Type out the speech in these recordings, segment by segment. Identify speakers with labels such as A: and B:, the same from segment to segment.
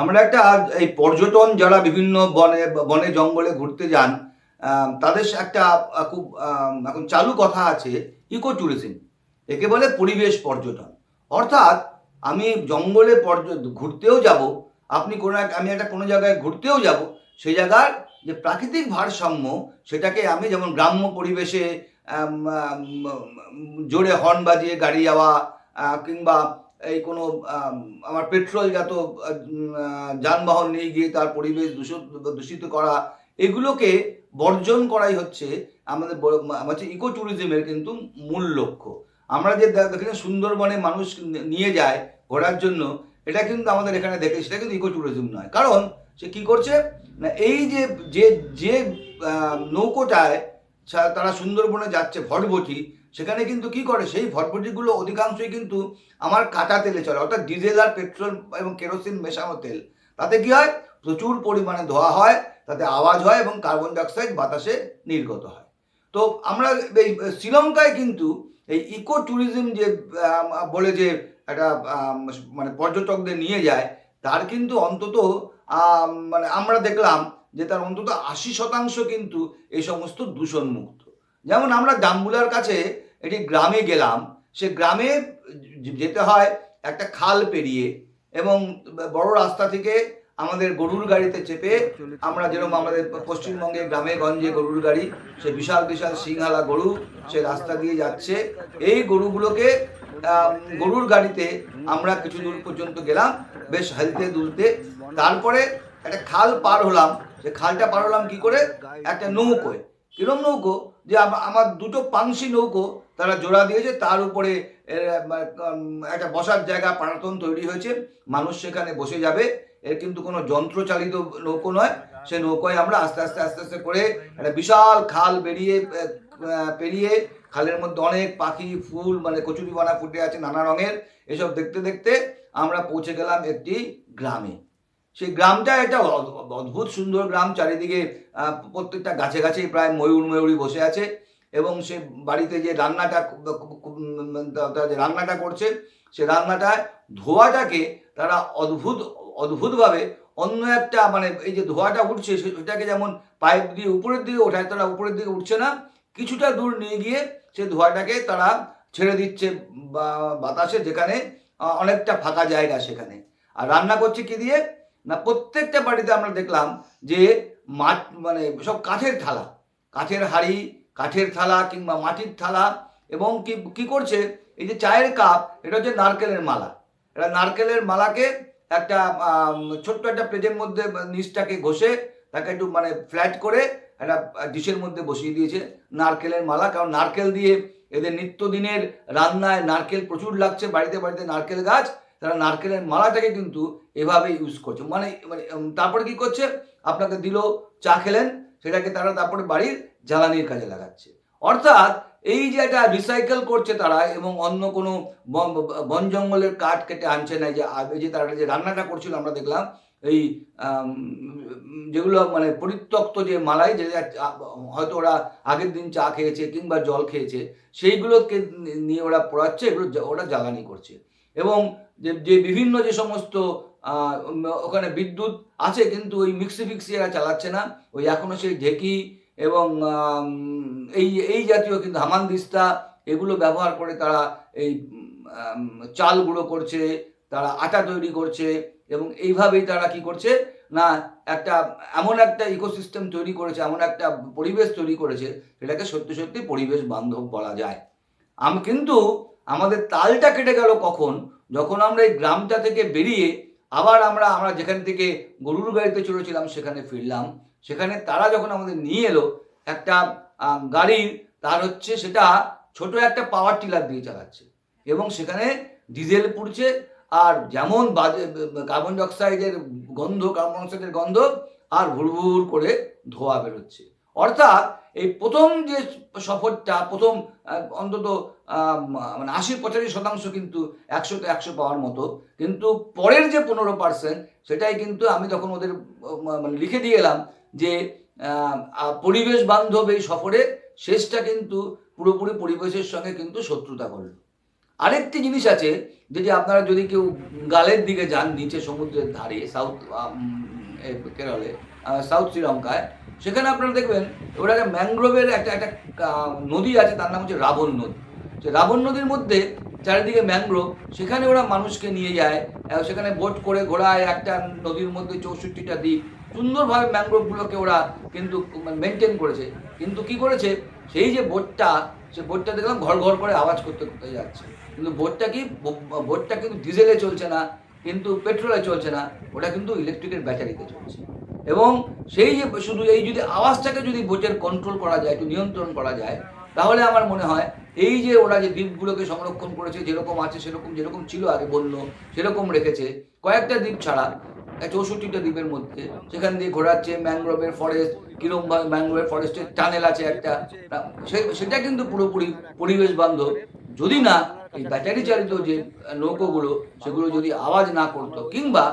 A: আমরা একটা, এই পর্যটন যারা বিভিন্ন বনে বনে, জঙ্গলে ঘুরতে যান তাদের একটা খুব এখন চালু কথা আছে ইকো ট্যুরিজম একে বলে পরিবেশ পর্যটন। অর্থাৎ, আমি জঙ্গলে পর্য, ঘুরতেও যাব, আপনি কোনো এক, আমি একটা কোনো জায়গায় ঘুরতেও যাব সেই জায়গার যে প্রাকৃতিক ভারসাম্য, সেটাকে আমি যেমন গ্রাম্য পরিবেশে জোরে হর্ন বাজিয়ে গাড়ি যাওয়া কিংবা এই কোনো আমার পেট্রোলজাত যানবাহন নিয়ে গিয়ে তার পরিবেশ দূষিত দূষিত করা, এগুলোকে বর্জন করাই হচ্ছে আমাদের হচ্ছে ইকো ট্যুরিজমের কিন্তু মূল লক্ষ্য। আমরা যে দেখেন সুন্দরবনে মানুষ নিয়ে যায় ঘোরার জন্য, এটা কিন্তু আমাদের এখানে দেখে, সেটা কিন্তু ইকো ট্যুরিজম নয়। কারণ সে কি করছে? না, এই যে যে যে নৌকোটায় তারা সুন্দরবনে যাচ্ছে, ভটভটি সেখানে কিন্তু কি করে? সেই ভটভটিগুলো অধিকাংশই কিন্তু আমার কাটা তেলে চলে, অর্থাৎ ডিজেল আর পেট্রোল এবং কেরোসিন মেশানো তেল। তাতে কি হয়? প্রচুর পরিমাণে ধোয়া হয়, তাতে আওয়াজ হয় এবং কার্বন ডাইঅক্সাইড বাতাসে নির্গত হয়। তো আমরা এই শ্রীলঙ্কায় কিন্তু এই ইকো ট্যুরিজম যে বলে যে একটা মানে পর্যটকদের নিয়ে যায়, তার কিন্তু অন্তত মানে আমরা দেখলাম যে তার অন্তত আশি শতাংশ কিন্তু এই সমস্ত দূষণমুক্ত। যেমন আমরা জাম্বুলার কাছে একটি গ্রামে গেলাম, সে গ্রামে যেতে হয় একটা খাল পেরিয়ে এবং বড় রাস্তা থেকে আমাদের গরুর গাড়িতে চেপে আমরা যেরকম আমাদের পশ্চিমবঙ্গে গ্রামে গঞ্জে গরুর গাড়ি, সে বিশাল বিশাল সিংহালা গরু সে রাস্তা দিয়ে যাচ্ছে। এই গরুগুলোকে গরুর গাড়িতে আমরা কিছু দূর পর্যন্ত গেলাম, বেশ হেলতে দুলতে। তারপরে একটা খাল পার হলাম। সে খালটা পার হলাম কি করে? একটা নৌকোয়। কিরম নৌকো? যে আমার দুটো পাংশি নৌকো তারা জোড়া দিয়েছে, তার উপরে একটা বসার জায়গা পাটাতন তৈরি হয়েছে, মানুষ সেখানে বসে যাবে। এর কিন্তু কোনো যন্ত্রচালিত নৌকো নয়, সে নৌকোয় আমরা আস্তে আস্তে আস্তে আস্তে করে একটা বিশাল খাল বেরিয়ে পেরিয়ে খালের মধ্যে অনেক পাখি, ফুল মানে কচুরি বানা ফুটে আছে নানা রঙের। এসব দেখতে দেখতে আমরা পৌঁছে গেলাম একটি গ্রামে। সেই গ্রামটা একটা অদ্ভুত সুন্দর গ্রাম, চারিদিকে প্রত্যেকটা গাছে গাছেই প্রায় ময়ূর ময়ূরী বসে আছে এবং সে বাড়িতে যে রান্নাটা যে রান্নাটা করছে, সে রান্নাটায় ধোঁয়াটাকে তারা অদ্ভুত, অদ্ভুতভাবে অন্য একটা মানে এই যে ধোঁয়াটা উঠছে সেটাকে যেমন পাইপ দিয়ে উপরের দিকে ওঠায়, তারা উপরের দিকে উঠছে না, কিছুটা দূর নিয়ে গিয়ে সে ধোঁয়াটাকে তারা ছেড়ে দিচ্ছে বাতাসে যেখানে অনেকটা ফাঁকা জায়গা সেখানে। আর রান্না করছে কি দিয়ে? না, প্রত্যেকটা বাড়িতে আমরা দেখলাম যে মাঠ মানে সব কাঠের থালা। কাঠের হাঁড়ি, কাঠের থালা কিংবা মাটির থালা এবং কি কি করছে? এই যে চায়ের কাপ, এটা হচ্ছে নারকেলের মালা। এটা নারকেলের মালাকে একটা ছোট্ট একটা প্লেটের মধ্যে নিচটাকে ঘষে তাকে একটু মানে ফ্ল্যাট করে একটা ডিশের মধ্যে বসিয়ে দিয়েছে নারকেলের মালা। কারণ নারকেল দিয়ে এদের নিত্যদিনের রান্নায় নারকেল প্রচুর লাগছে, বাড়িতে বাড়িতে নারকেল গাছ। তারা নারকেলের মালাটাকে কিন্তু এভাবে ইউজ করছে। মানে মানে তারপরে কি করছে? আপনাকে দিল, চা খেলেন, সেটাকে তারা তারপরে বাড়ির জ্বালানির কাজে লাগাচ্ছে। অর্থাৎ এই যে একটা রিসাইকেল করছে তারা এবং অন্য কোনো বন জঙ্গলের কাঠ কেটে আনছে না যে যে তারা যে রান্নাটা করছিল, আমরা দেখলাম, এই যেগুলো মানে পরিত্যক্ত যে মালাই, যে হয়তো ওরা আগের দিন চা খেয়েছে কিংবা জল খেয়েছে, সেইগুলোকে নিয়ে ওরা পোড়াচ্ছে, এগুলো ওরা জ্বালানি করছে। এবং যে বিভিন্ন যে সমস্ত ওখানে বিদ্যুৎ আছে কিন্তু ওই মিক্সি ফিক্সি এরা চালাচ্ছে না। ওই এখনও সেই ঢেকি এবং এই এই জাতীয় কিন্তু হামানদিস্তা এগুলো ব্যবহার করে তারা এই উম, আম, চাল গুঁড়ো করছে তারা আটা তৈরি করছে এবং এইভাবেই তারা কি করছে না একটা এমন একটা ইকোসিস্টেম তৈরি করেছে এমন একটা পরিবেশ তৈরি করেছে সেটাকে সত্যি সত্যি পরিবেশ বান্ধব বলা যায়। আম কিন্তু আমাদের তালটা কেটে গেল কখন? যখন আমরা এই গ্রামটা থেকে বেরিয়ে আবার আমরা আমরা যেখান থেকে গরুর গাড়িতে চলেছিলাম সেখানে ফিরলাম। সেখানে তারা যখন আমাদের নিয়ে এলো, একটা গাড়ির, তার হচ্ছে সেটা ছোট একটা পাওয়ার টিলার দিয়ে চালাচ্ছে। এবং সেখানে ডিজেল পুড়ছে, আর যেমন বাজে কার্বন ডাইঅক্সাইডের গন্ধ কার্বন ডাইঅক্সাইডের গন্ধ, আর ভুরভুর করে ধোয়া বেরোচ্ছে। অর্থাৎ এই প্রথম যে সফরটা, প্রথম অন্তত মানে আশি পঁচাশি শতাংশ কিন্তু একশোতে একশো পাওয়ার মতো। কিন্তু পরের যে পনেরো পার্সেন্ট সেটাই কিন্তু আমি তখন ওদের মানে লিখে দিয়ে এলাম যে পরিবেশ বান্ধব এই সফরে শেষটা কিন্তু পুরোপুরি পরিবেশের সঙ্গে কিন্তু শত্রুতা করল। আরেকটি জিনিস আছে যদি আপনারা যদি কেউ গালের দিকে যান, নিচে সমুদ্রের ধারে সাউথ কেরলে সাউথ শ্রীলঙ্কায় সেখানে আপনারা দেখবেন ওরা একটা ম্যানগ্রোভের একটা একটা নদী আছে, তার নাম হচ্ছে রাবণ নদী। যে রাবণ নদীর মধ্যে চারিদিকে ম্যানগ্রোভ, সেখানে ওরা মানুষকে নিয়ে যায় সেখানে বোট করে ঘোরায় একটা নদীর মধ্যে চৌষট্টিটা দ্বীপ। সুন্দরভাবে ম্যানগ্রোভগুলোকে ওরা কিন্তু মেনটেন করেছে। কিন্তু কি করেছে? সেই যে বোটটা, সে বোটটা দেখলাম ঘর ঘর করে আওয়াজ করতে করতে যাচ্ছে। কিন্তু বোটটা কি বোটটা কিন্তু ডিজেলে চলছে না, কিন্তু পেট্রোলে চলছে না, ওটা কিন্তু ইলেকট্রিকের ব্যাটারিতে চলছে। এবং সেই যে শুধু এই যদি আওয়াজটাকে যদি বোটের কন্ট্রোল করা যায়, একটু নিয়ন্ত্রণ করা যায়, তাহলে আমার মনে হয় এই যে ওরা যে দ্বীপগুলোকে সংরক্ষণ করেছে, যেরকম আছে, সেরকম, যেরকম ছিল আগে বন্য সেরকম রেখেছে। কয়েকটা দ্বীপ ছাড়া চৌষট্টিটা দ্বীপের মধ্যে, সেখান দিয়ে ঘোরাচ্ছে ম্যানগ্রোভের ফরেস্ট কিরমভাবে ম্যানগ্রোভের ফরেস্টের টানেল আছে একটা সেটা কিন্তু পুরোপুরি পরিবেশ বান্ধব। যদি না এই ব্যাটারি চালিত যে নৌকোগুলো সেগুলো যদি আওয়াজ না করতো কিংবা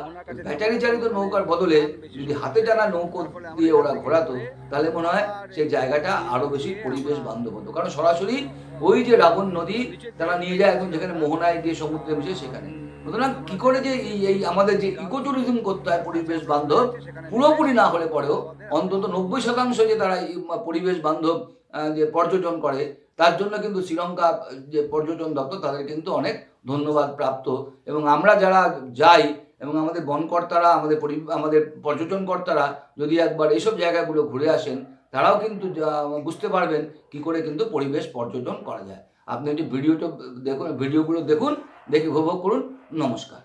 A: ব্যাটারি চালিত নৌকার বদলে যদি হাতে টানা নৌকো দিয়ে ওরা ঘোরাতো তাহলে মনে হয় সেই জায়গাটা আরও বেশি পরিবেশ বান্ধব হতো। কারণ সরাসরি ওই যে রাবণ নদী তারা নিয়ে যায় একদম যেখানে মোহনায় দিয়ে সমুদ্রে মিশে সেখানে। সুতরাং কি করে যে এই এই আমাদের যে ইকো ট্যুরিজম করতে হয় পরিবেশ বান্ধব পুরোপুরি না হলে পরেও অন্তত নব্বই শতাংশ যে তারা পরিবেশ বান্ধব যে পর্যটন করে তার জন্য কিন্তু শ্রীলঙ্কা, যে পর্যটন দপ্তর, তাদের কিন্তু অনেক ধন্যবাদ প্রাপ্ত। এবং আমরা যারা যাই, এবং আমাদের বনকর্তারা, আমাদের আমাদের পর্যটনকর্তারা যদি একবার এইসব জায়গাগুলো ঘুরে আসেন, তারাও কিন্তু বুঝতে পারবেন কি করে কিন্তু পরিবেশ পর্যটন করা যায়। আপনি একটি ভিডিওটা, দেখুন, ভিডিওগুলো দেখুন, দেখে উপভোগ করুন। নমস্কার।